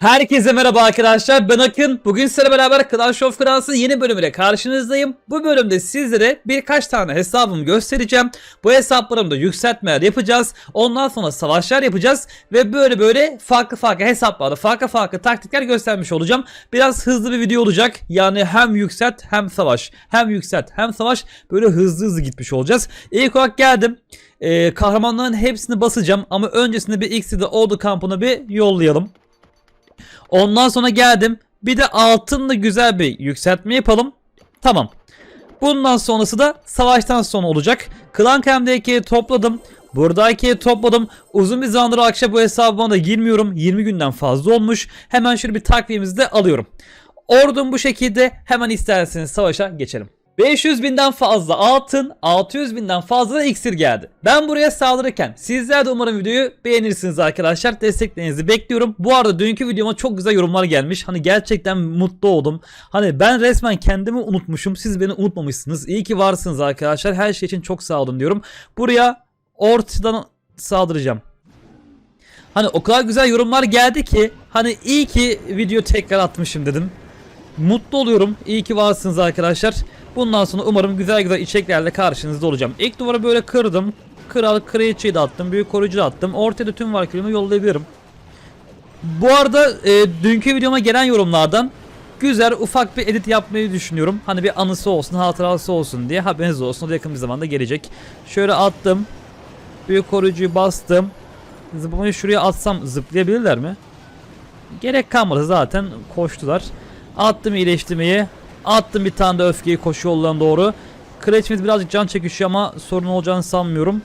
Herkese merhaba arkadaşlar ben Akın. Bugün sizlerle beraber Clash of Clans'ın yeni bölümüyle karşınızdayım. Bu bölümde sizlere birkaç tane hesabımı göstereceğim. Bu hesaplarımda yükseltmeler yapacağız. Ondan sonra savaşlar yapacağız. Ve böyle böyle farklı farklı hesaplarda farklı farklı taktikler göstermiş olacağım. Biraz hızlı bir video olacak. Yani hem yükselt hem savaş. Hem yükselt hem savaş. Böyle hızlı hızlı gitmiş olacağız. İlk olarak geldim. Ee, kahramanların hepsini basacağım. Ama öncesinde bir X'de Ordu kampını bir yollayalım. Ondan sonra geldim. Bir de altınla güzel bir yükseltme yapalım. Tamam. Bundan sonrası da savaştan sonra olacak. Klankem'deki topladım. Buradaki topladım. Uzun bir zamandır akşam bu hesabıma da girmiyorum. 20 günden fazla olmuş. Hemen şöyle bir takviyemizi de alıyorum. Ordum bu şekilde. Hemen isterseniz savaşa geçelim. 500 binden fazla altın, 600 binden fazla da iksir geldi. Ben buraya saldırırken sizler de umarım videoyu beğenirsiniz arkadaşlar. Desteklerinizi bekliyorum. Bu arada dünkü videoma çok güzel yorumlar gelmiş. Hani gerçekten mutlu oldum. Hani ben resmen kendimi unutmuşum. Siz beni unutmamışsınız. İyi ki varsınız arkadaşlar. Her şey için çok sağ olun diyorum. Buraya ortadan saldıracağım. Hani o kadar güzel yorumlar geldi ki hani iyi ki video tekrar atmışım dedim. Mutlu oluyorum. İyi ki varsınız arkadaşlar. Bundan sonra umarım güzel güzel içeriklerle karşınızda olacağım. İlk duvara böyle kırdım. Kral kraliçeyi de attım. Büyük koruyucu da attım. Ortaya da tüm varkülümü yollayabilirim. Bu arada e, dünkü videoma gelen yorumlardan güzel ufak bir edit yapmayı düşünüyorum. Hani bir anısı olsun, hatırası olsun diye haberiniz olsun. O da yakın bir zamanda gelecek. Şöyle attım. Büyük koruyucuyu bastım. Zıplamayı şuraya atsam zıplayabilirler mi? Gerek kalmadı zaten koştular. Attım iyileştirmeyi. Attım bir tane de öfkeyi koşu yollarına doğru. Kraliçemiz birazcık can çekişiyor ama sorun olacağını sanmıyorum.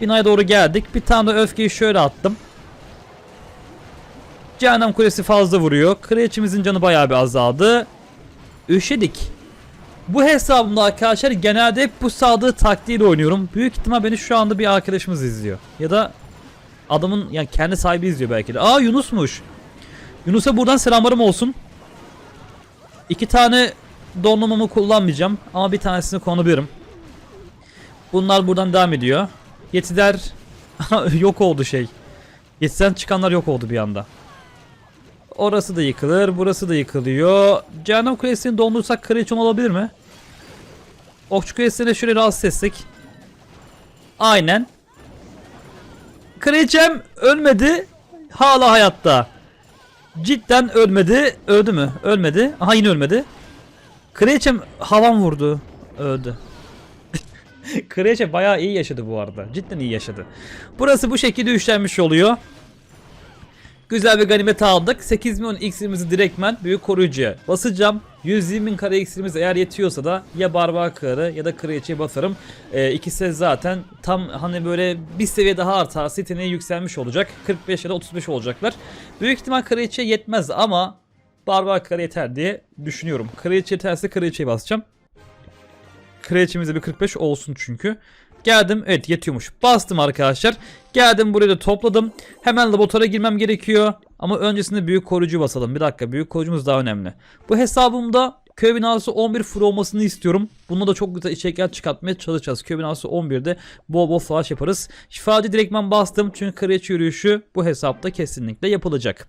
Binaya doğru geldik. Bir tane de öfkeyi şöyle attım. Cehennem kulesi fazla vuruyor. Kraliçemizin canı bayağı bir azaldı. Üşedik. Bu hesabımda arkadaşlar genelde hep bu sağdığı taktiğiyle oynuyorum. Büyük ihtimal beni şu anda bir arkadaşımız izliyor. Ya da adamın yani kendi sahibi izliyor belki de. Aa Yunus'muş. Yunus'a buradan selamlarım olsun. İki tane donlamamı kullanmayacağım ama bir tanesini konabilirim. Bunlar buradan devam ediyor. Yetiler yok oldu şey. Yetiden çıkanlar yok oldu bir anda. Orası da yıkılır, burası da yıkılıyor. Cehennem Kulesi'ni dondursak kraliçem olabilir mi? Okçu Kulesi'ni şöyle rahatsız etsek. Aynen. Kraliçem ölmedi. Hala hayatta. Cidden ölmedi. Öldü mü? Ölmedi. Aha yine ölmedi. Kraliçem havan vurdu. Öldü. Kraliçe bayağı iyi yaşadı bu arada. Cidden iyi yaşadı. Burası bu şekilde üçlenmiş oluyor. Güzel bir ganimet aldık. 8 milyon iksirimizi direktmen büyük koruyucuya basacağım. 120 bin kare iksirimiz eğer yetiyorsa da ya barbar karı ya da kraliçeye basarım. Ee, ikisi zaten tam hani böyle bir seviye daha artarsa yeteneği yükselmiş olacak. 45 ya da 35 olacaklar. Büyük ihtimal kraliçeye yetmez ama barbar karı yeter diye düşünüyorum. Kraliçe yeterse kraliçeye basacağım. Kraliçemizde bir 45 olsun çünkü. Geldim evet yetiyormuş. Bastım arkadaşlar. Geldim buraya da topladım. Hemen laboratuvara girmem gerekiyor. Ama öncesinde büyük koruyucu basalım. Bir dakika büyük koruyucumuz daha önemli. Bu hesabımda köy binası 11 full olmasını istiyorum. Bununla da çok güzel içerikler çıkartmaya çalışacağız. Köy binası 11'de bol bol savaş yaparız. Şifacı direktmen bastım. Çünkü kraliçe yürüyüşü bu hesapta kesinlikle yapılacak.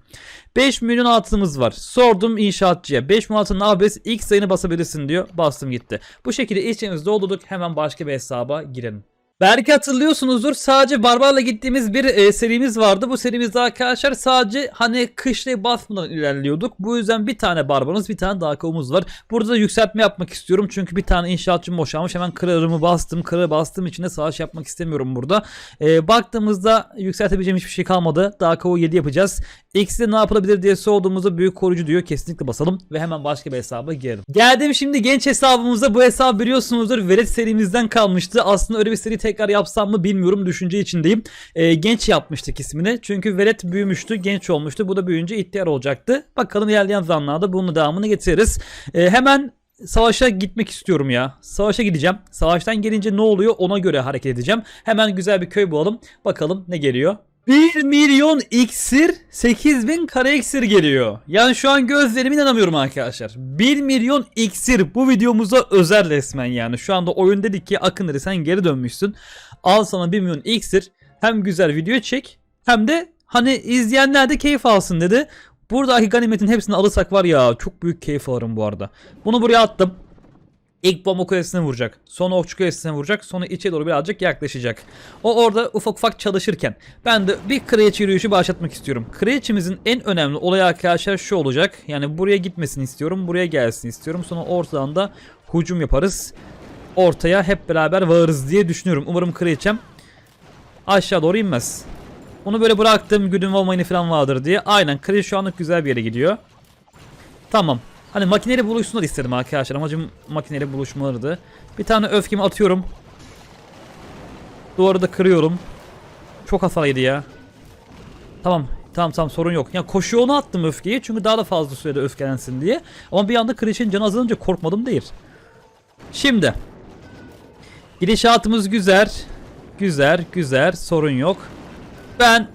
5 milyon altınımız var. Sordum inşaatçıya. 5 milyon altın abes ilk sayını basabilirsin diyor. Bastım gitti. Bu şekilde içimizi doldurduk. Hemen başka bir hesaba girelim. Belki hatırlıyorsunuzdur sadece Barbar'la gittiğimiz bir e, serimiz vardı. Bu serimizde arkadaşlar sadece hani kışlayı basmadan ilerliyorduk. Bu yüzden bir tane Barbar'ımız bir tane Dakov'umuz var. Burada da yükseltme yapmak istiyorum. Çünkü bir tane inşaatçım boşalmış. Hemen kırarımı bastım. Kırarı bastığım için de savaş yapmak istemiyorum burada. E, baktığımızda yükseltebileceğim hiçbir şey kalmadı. Dakov'u 7 yapacağız. X'de ne yapılabilir diye sorduğumuzda büyük koruyucu diyor. Kesinlikle basalım ve hemen başka bir hesaba girelim. Geldim şimdi genç hesabımıza. Bu hesabı biliyorsunuzdur. Velet serimizden kalmıştı. Aslında öyle bir seri tekrar yapsam mı bilmiyorum. Düşünce içindeyim. Ee, genç yapmıştık ismini. Çünkü velet büyümüştü. Genç olmuştu. Bu da büyüyünce ihtiyar olacaktı. Bakalım ilerleyen zamanlarda bunun devamını getiririz. Ee, hemen savaşa gitmek istiyorum ya. Savaşa gideceğim. Savaştan gelince ne oluyor ona göre hareket edeceğim. Hemen güzel bir köy bulalım. Bakalım ne geliyor. 1 milyon iksir 8000 kare iksir geliyor. Yani şu an gözlerime inanamıyorum arkadaşlar. 1 milyon iksir bu videomuza özel resmen yani. Şu anda oyun dedik ki Akın dedi sen geri dönmüşsün. Al sana 1 milyon iksir. Hem güzel video çek hem de hani izleyenler de keyif alsın dedi. Buradaki ganimetin hepsini alırsak var ya çok büyük keyif alırım bu arada. Bunu buraya attım. İlk bomba kulesine vuracak. Sonra okçu kulesine vuracak. Sonra içe doğru birazcık yaklaşacak. O orada ufak ufak çalışırken ben de bir kraliçe yürüyüşü başlatmak istiyorum. Kraliçemizin en önemli olayı arkadaşlar şu olacak. Yani buraya gitmesini istiyorum. Buraya gelsin istiyorum. Sonra ortadan da hücum yaparız. Ortaya hep beraber varırız diye düşünüyorum. Umarım kraliçem aşağı doğru inmez. Onu böyle bıraktım. Güdüm olmayını falan vardır diye. Aynen kraliçe şu anlık güzel bir yere gidiyor. Tamam. Hani makineyle buluşsunlar istedim arkadaşlar. Amacım makineyle buluşmalarıydı. Bir tane öfkemi atıyorum. Duvarı da kırıyorum. Çok hasarlıydı ya. Tamam. Tamam tamam sorun yok. Ya koşu yoluna attım öfkeyi çünkü daha da fazla sürede öfkelensin diye. Ama bir anda Kriş'in canı azalınca korkmadım değil. Şimdi. Gidişatımız güzel. Güzel güzel sorun yok. Ben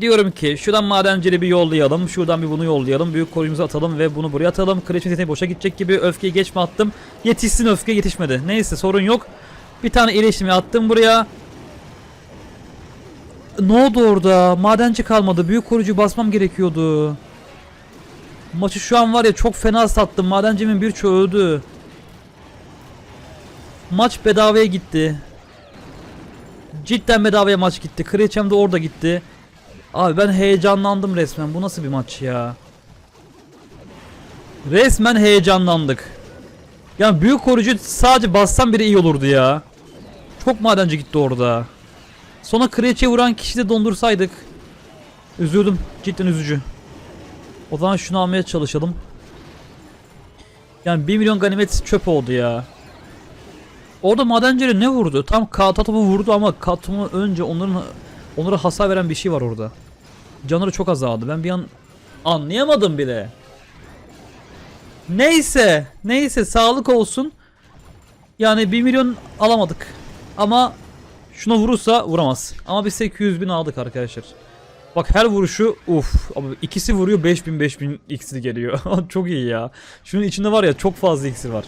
Diyorum ki şuradan madencili bir yollayalım. Şuradan bir bunu yollayalım. Büyük koruyumuzu atalım ve bunu buraya atalım. Kraliçe yeteneği boşa gidecek gibi öfkeyi geç mi attım? Yetişsin öfke yetişmedi. Neyse sorun yok. Bir tane iyileşimi attım buraya. Ne oldu orada? Madenci kalmadı. Büyük koruyucu basmam gerekiyordu. Maçı şu an var ya çok fena sattım. Madencimin birçoğu öldü. Maç bedavaya gitti. Cidden bedavaya maç gitti. Kraliçem de orada gitti. Abi ben heyecanlandım resmen. Bu nasıl bir maç ya? Resmen heyecanlandık. Yani büyük koruyucu sadece bassam bile iyi olurdu ya. Çok madenci gitti orada. Sonra kraliçe vuran kişi de dondursaydık. Üzüldüm. Cidden üzücü. O zaman şunu almaya çalışalım. Yani 1 milyon ganimet çöp oldu ya. Orada madencileri ne vurdu? Tam Katatop'u vurdu ama Katatop'u önce onların onlara hasar veren bir şey var orada. Canları çok azaldı. Ben bir an anlayamadım bile. Neyse. Neyse sağlık olsun. Yani 1 milyon alamadık. Ama şuna vurursa vuramaz. Ama biz 800 bin aldık arkadaşlar. Bak her vuruşu uf. İkisi vuruyor 5000 5000 x'i geliyor. çok iyi ya. Şunun içinde var ya çok fazla x'i var.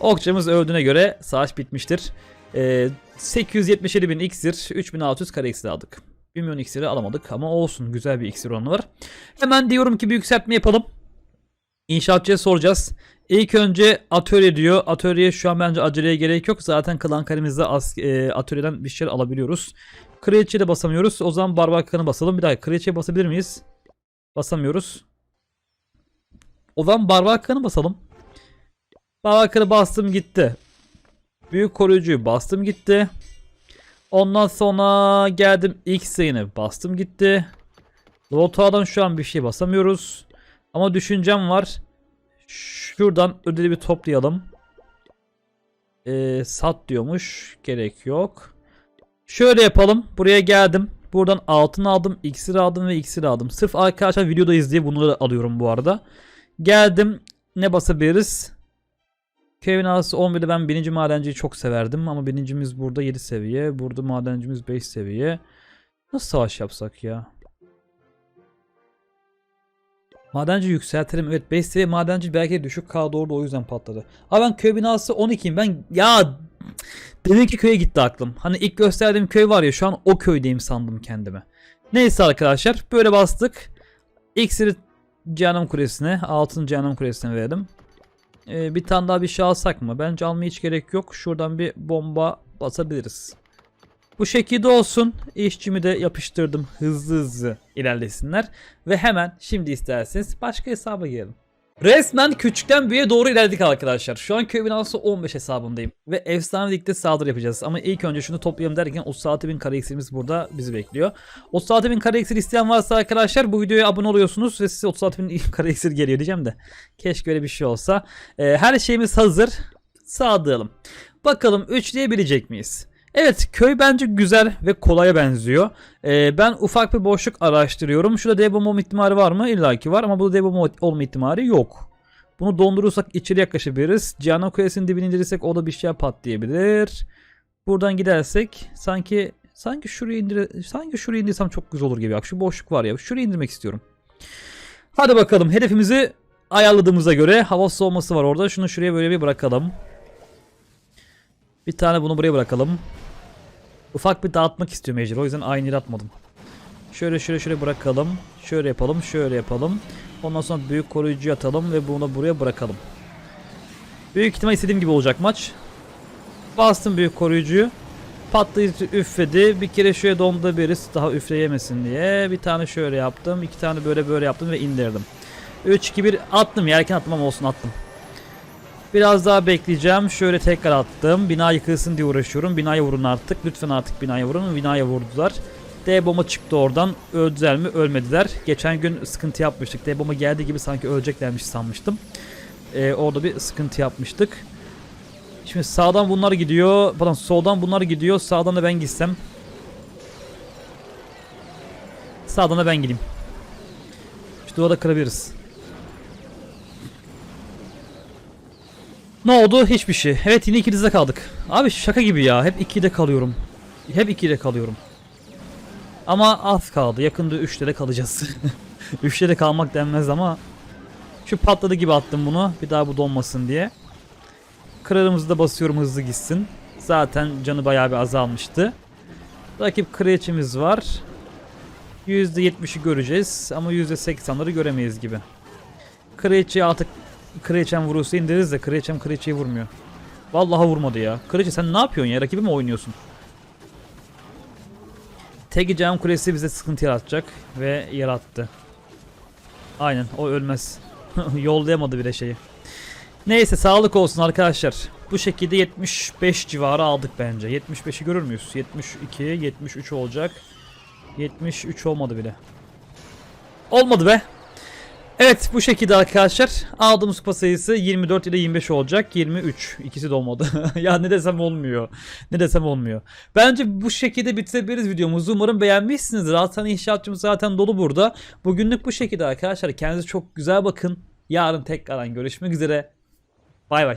Okçamız öldüğüne göre savaş bitmiştir. Ee, 877 bin iksir, 3600 kare iksir aldık. 1 milyon iksiri alamadık ama olsun güzel bir iksir oranı var. Hemen diyorum ki bir yükseltme yapalım. İnşaatçıya soracağız. İlk önce atölye diyor. Atölyeye şu an bence aceleye gerek yok. Zaten klan kalemizde e, atölyeden bir şeyler alabiliyoruz. Kraliçe'ye de basamıyoruz. O zaman Barbakan'ı basalım. Bir daha Kraliçe'ye basabilir miyiz? Basamıyoruz. O zaman Barbakan'ı basalım. Barbakan'ı bastım gitti. Büyük koruyucuyu bastım gitti. Ondan sonra geldim ilk sayını bastım gitti. Lota'dan şu an bir şey basamıyoruz. Ama düşüncem var. Şuradan ödeli bir toplayalım. Ee, sat diyormuş. Gerek yok. Şöyle yapalım. Buraya geldim. Buradan altın aldım, iksir aldım ve iksir aldım. Sırf arkadaşlar videodayız diye bunları alıyorum bu arada. Geldim. Ne basabiliriz? Köy binası 11'de ben birinci madenciyi çok severdim ama birincimiz burada 7 seviye. Burada madencimiz 5 seviye. Nasıl savaş yapsak ya? Madenci yükseltelim. Evet 5 seviye madenci belki düşük kaldı orada o yüzden patladı. Ama ben köy binası 12'yim. Ben ya deminki köye gitti aklım. Hani ilk gösterdiğim köy var ya şu an o köydeyim sandım kendime. Neyse arkadaşlar böyle bastık. İksiri Cehennem Kulesi'ne, altın Cehennem Kulesi'ne verdim. Ee, bir tane daha bir şey alsak mı? Bence almaya hiç gerek yok. Şuradan bir bomba basabiliriz. Bu şekilde olsun. İşçimi de yapıştırdım. Hızlı hızlı ilerlesinler. Ve hemen şimdi isterseniz başka hesaba girelim. Resmen küçükten büyüğe doğru ilerledik arkadaşlar. Şu an köy binası 15 hesabındayım. Ve efsane ligde saldırı yapacağız. Ama ilk önce şunu toplayalım derken 36 bin kare iksirimiz burada bizi bekliyor. 36 bin kare iksir isteyen varsa arkadaşlar bu videoya abone oluyorsunuz. Ve size 36 bin kare iksir geliyor diyeceğim de. Keşke öyle bir şey olsa. Ee, her şeyimiz hazır. Sağlayalım. Bakalım üçleyebilecek miyiz? Evet köy bence güzel ve kolaya benziyor. Ee, ben ufak bir boşluk araştırıyorum. Şurada dev bomba ihtimali var mı? İlla ki var ama burada dev bomba olma ihtimali yok. Bunu dondurursak içeri yaklaşabiliriz. Cihan'a Kulesi'nin dibini indirirsek o da bir şey patlayabilir. Buradan gidersek sanki sanki şuraya indir sanki şuraya indirsem çok güzel olur gibi. Bak şu boşluk var ya. Şuraya indirmek istiyorum. Hadi bakalım hedefimizi ayarladığımıza göre hava soğuması var orada. Şunu şuraya böyle bir bırakalım. Bir tane bunu buraya bırakalım. Ufak bir dağıtmak istiyorum Ejder. O yüzden aynı yere atmadım. Şöyle şöyle şöyle bırakalım. Şöyle yapalım, şöyle yapalım. Ondan sonra büyük koruyucu atalım ve bunu buraya bırakalım. Büyük ihtimal istediğim gibi olacak maç. Bastım büyük koruyucuyu. Patlayıcı üfledi. Bir kere şöyle dondu birisi daha üfleyemesin diye. Bir tane şöyle yaptım. iki tane böyle böyle yaptım ve indirdim. 3 2 1 attım. Yerken attım ama olsun attım. Biraz daha bekleyeceğim. Şöyle tekrar attım. Bina yıkılsın diye uğraşıyorum. Binaya vurun artık. Lütfen artık binaya vurun. Binaya vurdular. D bomba çıktı oradan. Öldüler mi? Ölmediler. Geçen gün sıkıntı yapmıştık. D bomba geldiği gibi sanki öleceklermiş sanmıştım. Ee, orada bir sıkıntı yapmıştık. Şimdi sağdan bunlar gidiyor. Pardon soldan bunlar gidiyor. Sağdan da ben gitsem. Sağdan da ben gideyim. Şu duvara kırabiliriz. Ne oldu? Hiçbir şey. Evet yine ikimizde kaldık. Abi şaka gibi ya. Hep 2'de kalıyorum. Hep 2'de kalıyorum. Ama az kaldı. Yakında 3'te de kalacağız. 3'te de kalmak denmez ama şu patladı gibi attım bunu. Bir daha bu donmasın diye. Kralımızı da basıyorum hızlı gitsin. Zaten canı bayağı bir azalmıştı. Rakip kraliçemiz var. %70'i göreceğiz ama %80'ları göremeyiz gibi. Kraliçeyi artık kraliçem vurursa indiririz de kraliçem kraliçeyi vurmuyor. Vallahi vurmadı ya. Kraliçe sen ne yapıyorsun ya? Rakibi mi oynuyorsun? Tek cam kulesi bize sıkıntı yaratacak ve yarattı. Aynen o ölmez. Yollayamadı bile şeyi. Neyse sağlık olsun arkadaşlar. Bu şekilde 75 civarı aldık bence. 75'i görür müyüz? 72, 73 olacak. 73 olmadı bile. Olmadı be. Evet bu şekilde arkadaşlar. Aldığımız kupa sayısı 24 ile 25 olacak. 23. İkisi de olmadı. ya ne desem olmuyor. Ne desem olmuyor. Bence bu şekilde bitirebiliriz videomuzu. Umarım beğenmişsinizdir. Zaten inşaatçımız zaten dolu burada. Bugünlük bu şekilde arkadaşlar. Kendinize çok güzel bakın. Yarın tekrardan görüşmek üzere. Bay bay.